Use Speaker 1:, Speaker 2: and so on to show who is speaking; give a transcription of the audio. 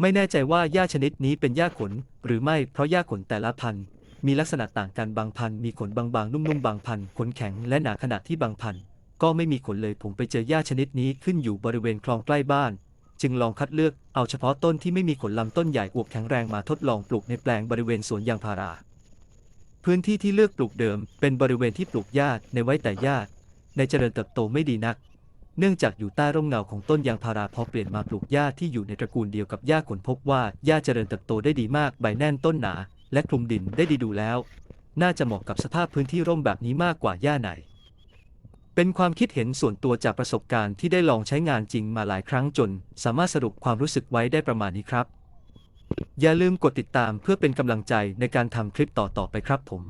Speaker 1: ไม่แน่ใจว่าหญ้าชนิดนี้เป็นหญ้าขนหรือไม่เพราะหญ้าขนแต่ละพันธุ์มีลักษณะต่างกันบางพันธุ์มีขนบางๆนุ่มๆบางพันธุ์ขนแข็งและหนาขณะที่บางพันธุ์ก็ไม่มีขนเลยผมไปเจอหญ้าชนิดนี้ขึ้นอยู่บริเวณคลองใกล้บ้าน จึงลองคัดเลือกเอาเฉพาะต้นที่ไม่มีขนลำต้นใหญ่อวบแข็งแรงมาทดลองปลูกในแปลงบริเวณสวนยางพารา พื้นที่ที่เลือกปลูกเดิม เป็นบริเวณที่ปลูกหญ้าในไว้แต่หญ้าในเจริญเติบโตไม่ดีนัก เนื่องจากอยู่ใต้ร่มเงาของต้นยางพาราพอเปลี่ยนมาปลูกหญ้าที่อยู่ในตระกูลเดียวกับหญ้าขนพบว่าหญ้าเจริญเติบโตได้ดีมากใบแน่นต้นหนา และคลุมดินได้ดีดูแล้ว น่าจะเหมาะกับสภาพพื้นที่ร่มแบบนี้มากกว่าหญ้าไหน เป็นความคิดเห็นส่วนตัวจากประสบการณ์ที่ได้ลองใช้งานจริงมาหลายครั้งจน สามารถสรุปความรู้สึกไว้ได้ประมาณนี้ครับ อย่าลืมกดติดตามเพื่อเป็นกำลังใจในการทำคลิปต่อๆไปครับผม